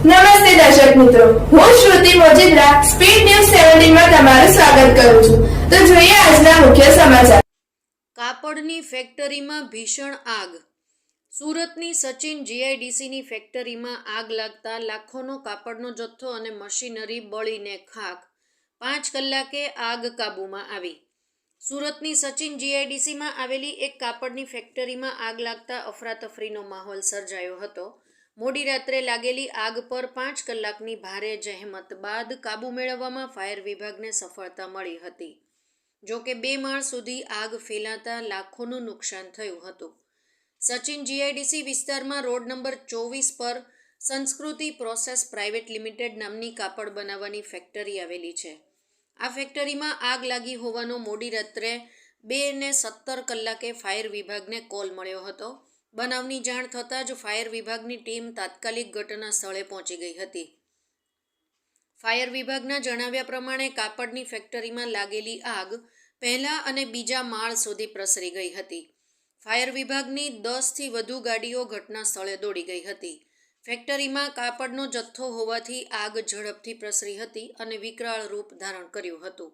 નમસ્તે દર્શક મિત્રો. હું શ્રુતિ મોજીદ્રા સ્પીડ ન્યૂઝ સેવન્ટીનમાં તમારું સ્વાગત કરું છું. તો જોઈએ આજના મુખ્ય સમાચાર. કાપડની ફેક્ટરીમાં ભીષણ આગ. સુરતની સચિન જીઆઈડીસીની ફેક્ટરીમાં આગ લાગતા લાખોનો કાપડનો જથ્થો અને મશીનરી બળીને ખાક પાંચ કલાકે આગ કાબૂમાં આવી. સુરતની સચિન જીઆઈડીસીમાં આવેલી એક કાપડની ફેક્ટરીમાં આગ લાગતા અફરાતફરીનો માહોલ સર્જાયો હતો. મોડી રાત્રે લાગેલી આગ પર પાંચ કલાકની ભારે જહેમત બાદ કાબૂ મેળવવામાં ફાયર વિભાગને સફળતા મળી હતી. જો કે બે માળ સુધી આગ ફેલાતા લાખોનું નુકસાન થયું હતું. સચિન જીઆઈડીસી વિસ્તારમાં રોડ નંબર ચોવીસ પર સંસ્કૃતિ પ્રોસેસ પ્રાઇવેટ લિમિટેડ નામની કાપડ બનાવવાની ફેક્ટરી આવેલી છે. આ ફેક્ટરીમાં આગ લાગી હોવાનો મોડી રાત્રે બે ને સત્તર કલાકે ફાયર વિભાગને કોલ મળ્યો હતો. બનાવની જાણ થતાં જ ફાયર વિભાગની ટીમ તાત્કાલિક ઘટના સ્થળે પહોંચી ગઈ હતી. ફાયર વિભાગના જણાવ્યા પ્રમાણે કાપડની ફેક્ટરીમાં લાગેલી આગ પહેલા અને બીજા માળ સુધી પ્રસરી ગઈ હતી. ફાયર વિભાગની દસથી વધુ ગાડીઓ ઘટના સ્થળે દોડી ગઈ હતી. ફેક્ટરીમાં કાપડનો જથ્થો હોવાથી આગ ઝડપથી પ્રસરી હતી અને વિકરાળ રૂપ ધારણ કર્યું હતું.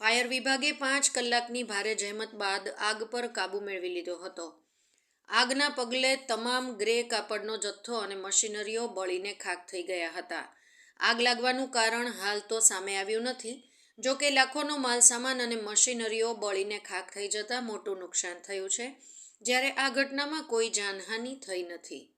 ફાયર વિભાગે પાંચ કલાકની ભારે જહેમત બાદ આગ પર કાબૂ મેળવી લીધો હતો. આગના પગલે તમામ ગ્રે કાપડનો જથ્થો અને મશીનરીઓ બળીને ખાક થઈ ગયા હતા. આગ લાગવાનું કારણ હાલ તો સામે આવ્યું નથી. જો કે લાખોનો માલસામાન અને મશીનરીઓ બળીને ખાક થઈ જતાં મોટું નુકસાન થયું છે, જ્યારે આ ઘટનામાં કોઈ જાનહાનિ થઈ નથી.